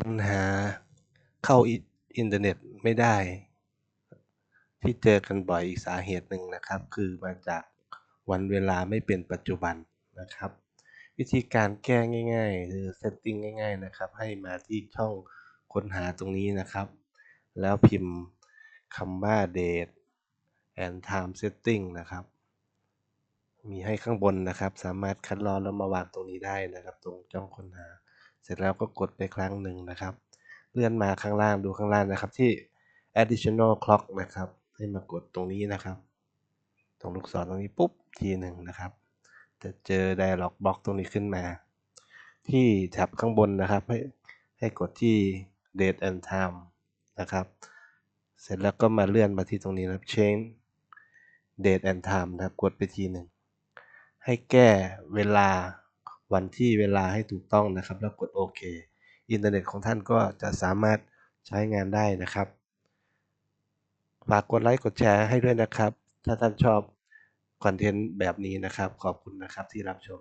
ปัญหาเข้าอินเทอร์เน็ตไม่ได้ ที่เจอกันบ่อยอีกสาเหตุหนึ่งนะครับ คือมาจากวันเวลาไม่เป็นปัจจุบันนะครับ วิธีการแก้ง่ายๆหรือเซตติ้งง่าย ๆนะครับ ให้มาที่ช่องค้นหาตรงนี้นะครับ แล้วพิมพ์คำว่า date and time setting นะครับ มีให้ข้างบนนะครับ สามารถคัดลอกแล้วมาวางตรงนี้ได้นะครับ ตรงช่องค้นหา เสร็จแล้วก็กดไปครั้งหนึ่งนะครับ เลื่อนมาข้างล่างดูข้างล่างนะครับ ที่ additional clock นะครับ ให้มากดตรงนี้นะครับ ตรงลูกศรตรงนี้ปุ๊บทีหนึ่งนะครับ จะเจอ dialog box ตรงนี้ขึ้นมา ที่แท็บข้างบนนะครับ ให้ให้กดที่ date and time นะครับ เสร็จแล้วก็มาเลื่อนมาที่ตรงนี้นะครับ change date and time นะครับ กดไปทีหนึ่งให้แก้เวลา วันที่เวลาให้ถูกต้องนะครับ แล้วกดโอเคอินเทอร์เน็ตของท่านก็จะสามารถใช้งานได้นะครับฝากกดไลค์กดแชร์ให้ด้วยนะครับ ถ้าท่านชอบคอนเทนต์แบบนี้นะครับ ขอบคุณนะครับที่รับชม